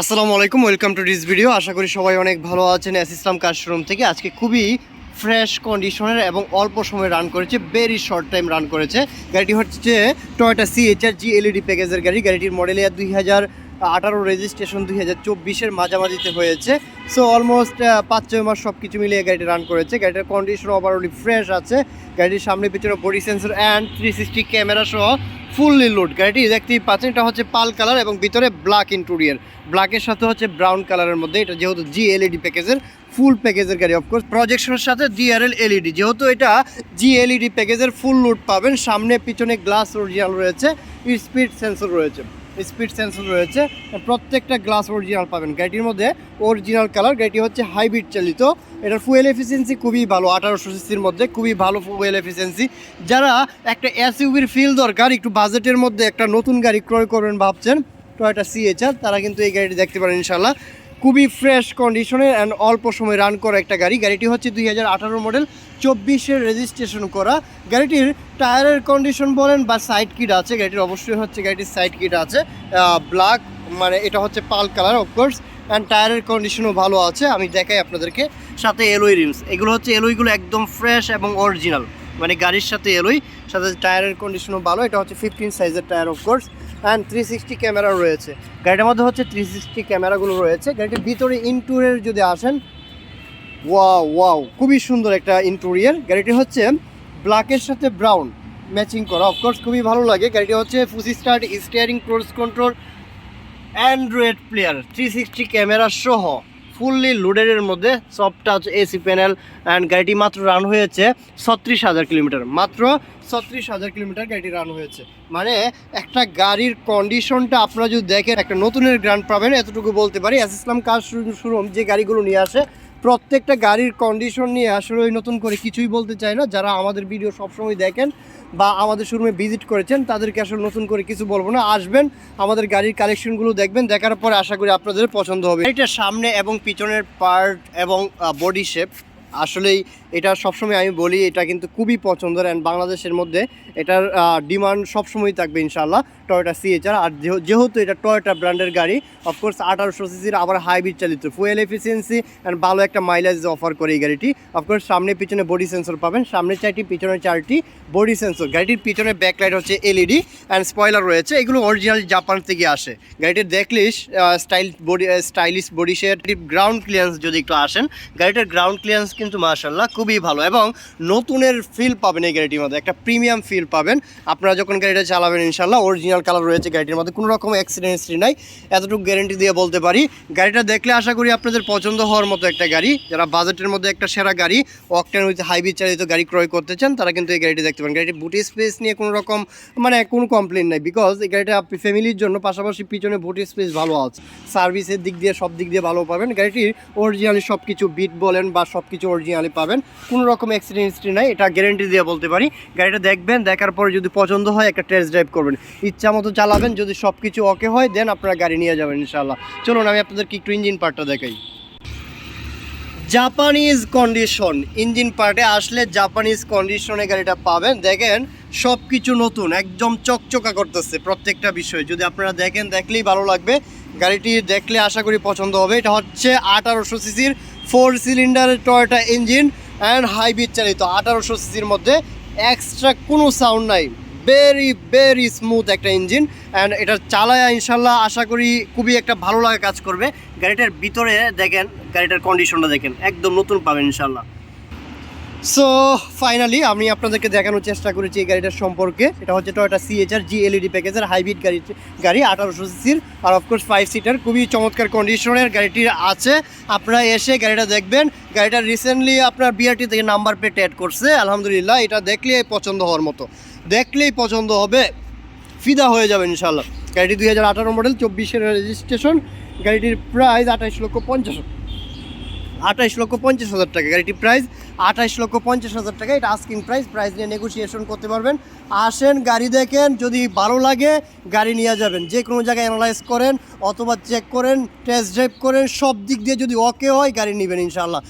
আসসালামু আলাইকুম, welcome to this video. আশা করি সবাই অনেক ভালো আছেন এস ইসলাম কার শোরুম থেকে। আজকে খুবই ফ্রেশ কন্ডিশনের এবং অল্প সময় রান করেছে ভেরি শর্ট টাইম রান করেছে। গাড়িটি হচ্ছে টয়োটা সিএচআর জি এলইডি প্যাকেজের গাড়ি। গাড়িটির মডেল ইয়ার দুই হাজার আঠারো রেজিস্ট্রেশন দুই হাজার চব্বিশের মাঝামাঝিতে হয়েছে। সো অলমোস্ট পাঁচ, ছয় মাস সব কিছু মিলিয়ে গাড়িটি রান করেছে। গাড়িটার কন্ডিশন ওভারঅলি ফ্রেশ আছে। গাড়িটির সামনে, পিছনে body sensor and three sixty camera সহ ফুললি লোড, গাড়িটি দেখতেই পাচ্ছেন, এটা হচ্ছে পাল কালার এবং ভিতরে ব্ল্যাক ইন্টুরিয়ার। ব্ল্যাকের সাথে হচ্ছে ব্রাউন কালারের মধ্যে, এটা যেহেতু জি এলইডি প্যাকেজের ফুল প্যাকেজের গাড়ি অফকোর্স প্রজেকশনের সাথে ডিআরএল এলইডি যেহেতু এটা জি এলইডি প্যাকেজের ফুল লোড পাবেন, সামনে পিছনে গ্লাস অরিজিনাল রয়েছে স্পিড সেন্সর রয়েছে। স্পিড সেন্সর রয়েছে, প্রত্যেকটা গ্লাস অরিজিনাল পাবেন। গাড়িটির মধ্যে অরিজিনাল কালার গাড়িটি হচ্ছে হাইব্রিড চালিত। এটার ফুয়েল এফিসিয়েন্সি খুবই ভালো, আঠারোশো সিসির মধ্যে খুবই ভালো ফুয়েল এফিসিয়েন্সি যারা একটা এসইউভির ফিল দরকার, একটু বাজেটের মধ্যে একটা নতুন গাড়ি ক্রয় করবেন ভাবছেন টয়টা সিএচআর তারা কিন্তু এই গাড়িটি দেখতে পারেন ইনশাল্লাহ খুবই ফ্রেশ কন্ডিশনে অ্যান্ড অল্প সময় রান করা একটা গাড়ি। গাড়িটি হচ্ছে দুই হাজার আঠারো মডেল চব্বিশের রেজিস্ট্রেশন করা। গাড়িটির টায়ারের কন্ডিশন বলেন বা সাইড কিট আছে, গাড়িটির অবশ্যই হচ্ছে গাড়িটির সাইড কিট আছে। ব্ল্যাক মানে এটা হচ্ছে পাল কালার অফকোর্স অ্যান্ড টায়ারের কন্ডিশনও ভালো আছে। আমি দেখাই আপনাদেরকে। সাথে এলোই রিমস এগুলো হচ্ছে এলোইগুলো একদম ফ্রেশ এবং অরিজিনাল মানে গাড়ির সাথে এলোই সাথে টায়ারের কন্ডিশনও ভালো। এটা হচ্ছে ফিফটিন সাইজের tyre of course and three sixty camera রয়েছে। গাড়িটার মধ্যে হচ্ছে থ্রি সিক্সটি ক্যামেরাগুলো রয়েছে। গাড়িটির ভিতরে ইন্টুরিয়ার যদি আসেন ওয়াও ওয়াও খুবই সুন্দর একটা ইন্টুরিয়ার গাড়িটি হচ্ছে ব্ল্যাকের সাথে ব্রাউন ম্যাচিং করা। অফকোর্স খুবই ভালো লাগে। গাড়িটি হচ্ছে push start steering cruise control Android player three sixty camera সহ ফুললি লোডেডের মধ্যে সব টাচ, এসি প্যানেল অ্যান্ড গাড়িটি মাত্র রান হয়েছে ছত্রিশ হাজার কিলোমিটার। মাত্র ছত্রিশ হাজার কিলোমিটার গাড়িটি রান হয়েছে। মানে একটা গাড়ির কন্ডিশনটা আপনারা যদি দেখেন, একটা নতুনের গ্রান্ড পাবেন, এতটুকু বলতে পারি। এস ইসলাম কার শোরুম, যে গাড়িগুলো নিয়ে আসে প্রত্যেকটা গাড়ির কন্ডিশন নিয়ে আসলে নতুন করে কিছুই বলতে চাই না। যারা আমাদের ভিডিও সবসময় দেখেন বা আমাদের শোরুমে ভিজিট করেছেন, তাদেরকে আসলে নতুন করে কিছু বলব না। আসবেন, আমাদের গাড়ির কালেকশনগুলো দেখবেন, দেখার পরে আশা করি আপনাদের পছন্দ হবে। এটা সামনে এবং পিছনের পার্ট এবং বডি শেপ আসলেই এটা সবসময় আমি বলি, এটা কিন্তু খুবই পছন্দের অ্যান্ড বাংলাদেশের মধ্যে এটার ডিমান্ড সবসময় থাকবে ইনশাল্লাহ টয়োটা সিএচআর আর যেহ- যেহেতু এটা টয়োটা ব্র্যান্ডের গাড়ি অফকোর্স আঠারোশো সিসির আবার হাইব্রিড চালিত ফুয়েল এফিসিয়েন্সি অ্যান্ড ভালো একটা মাইলেজ অফার করে এই গাড়িটি। অফকোর্স সামনে পিছনে বডি সেন্সর পাবেন, সামনে চারটি, পিছনে চারটি বডি সেন্সর গাড়িটির পিছনে ব্যাকলাইট হচ্ছে এলইডি অ্যান্ড স্পয়লার রয়েছে, এগুলো অরিজিনাল জাপান থেকে আসে। গাড়িটির দেখলিস স্টাইল বডি স্টাইলিশ বডি শেয়ার গ্রাউন্ড ক্লিয়ারেন্স যদি একটু আসেন, গাড়িটার গ্রাউন্ড ক্লিয়ারেন্স কিন্তু মাশাল্লাহ খুবই ভালো এবং নতুনের ফিল পাবেন এই গাড়িটির মধ্যে, একটা প্রিমিয়াম ফিল পাবেন। আপনারা যখন গাড়িটা চালাবেন ইনশাল্লাহ অরিজিনাল কালার রয়েছে গাড়িটির মধ্যে, কোনো রকম অ্যাক্সিডেন্ট হিস্ট্রি নাই। এতটুকু গ্যারেন্টি দিয়ে বলতে পারি, গাড়িটা দেখলে আশা করি আপনাদের পছন্দ হওয়ার মতো একটা গাড়ি। যারা বাজেটের মধ্যে একটা সেরা গাড়ি অকটেন উইথ হাইব্রিড চালিত গাড়ি ক্রয় করতে চান, তারা কিন্তু এই গাড়িটি দেখতে পারেন। গাড়িটি বুটি স্পেস নিয়ে কোনো রকম মানে কোনো কমপ্লেন নাই বিকজ এই গাড়িটা আপনি ফ্যামিলির জন্য, পাশাপাশি পিছনে বুটি স্পেস ভালো আছে। সার্ভিসের দিক দিয়ে, সব দিক দিয়ে ভালো পাবেন। গাড়িটির অরিজিনালি সব কিছু বিট বলেন বা সব কিছু অরিজিনালি পাবেন। কোনো রকম অ্যাক্সিডেন্ট হিস্ট্রি নাই, এটা গ্যারেন্টি দিয়ে বলতে পারি। গাড়িটা দেখবেন, দেখার পরে যদি পছন্দ হয়, একটা টেস্ট ড্রাইভ করবেন। ইচ্ছা মতো চালাবেন, যদি সব কিছু ওকে হয় দেন আপনারা গাড়ি নিয়ে যাবেন ইনশাল্লাহ চলুন, আমি আপনাদেরকে একটু ইঞ্জিন পার্টটা দেখাই। জাপানিজ কন্ডিশন ইঞ্জিন পার্টে আসলে জাপানিজ কন্ডিশনে গাড়িটা পাবেন। দেখেন সব কিছু নতুন, একদম চকচকা করতেছে প্রত্যেকটা বিষয়। যদি আপনারা দেখেন, দেখলেই ভালো লাগবে। গাড়িটি দেখলে আশা করি পছন্দ হবে। এটা হচ্ছে আঠারোশো সিসির ফোর সিলিন্ডারের টয়টা ইঞ্জিন অ্যান্ড হাইব্রিড চালিত আঠারোশো সিসির মধ্যে এক্সট্রা কোনো সাউন্ড নাই। ভেরি ভেরি স্মুথ একটা ইঞ্জিন অ্যান্ড এটা চালায় ইনশাল্লাহ আশা করি খুবই একটা ভালো লাগা কাজ করবে। গাড়িটার ভিতরে দেখেন, গাড়িটার কন্ডিশনটা দেখেন, একদম নতুন পাবেন ইনশাল্লাহ। সো ফাইনালি আমি আপনাদেরকে দেখানোর চেষ্টা করেছি এই গাড়িটার সম্পর্কে। এটা হচ্ছে টয়োটা সিএচআর জি এলইডি প্যাকেজের হাইব্রিড গাড়ি গাড়ি, আঠারোশো সিসির আর অফকোর্স ফাইভ সিটার খুবই চমৎকার কন্ডিশনের গাড়িটি আছে। আপনারা এসে গাড়িটা দেখবেন। গাড়িটা রিসেন্টলি আপনার বিআরটি থেকে নাম্বার প্লেট অ্যাড করছে। আলহামদুলিল্লাহ, এটা দেখলেই পছন্দ হওয়ার মতো। দেখলেই পছন্দ হবে। ফিদা হয়ে যাবে ইনশাল্লাহ গাড়িটি দুই হাজার আঠারো মডেল চব্বিশের রেজিস্ট্রেশন গাড়িটির প্রাইস আঠাইশ লক্ষ পঞ্চাশ আঠাইশ লক্ষ পঞ্চাশ হাজার টাকা। গাড়িটির প্রাইস আঠাইশ লক্ষ পঞ্চাশ হাজার টাকা। এটা আস্কিং প্রাইস প্রাইস নিয়ে নেগোসিয়েশন করতে পারবেন। আসেন, গাড়ি দেখেন, যদি ভালো লাগে, গাড়ি নিয়ে যাবেন। যে কোনো জায়গায় অ্যানালাইজ করেন, অথবা চেক করেন টেস্ট ড্রাইভ করেন, সব দিক দিয়ে যদি ওকে হয়, গাড়ি নেবেন ইনশাল্লাহ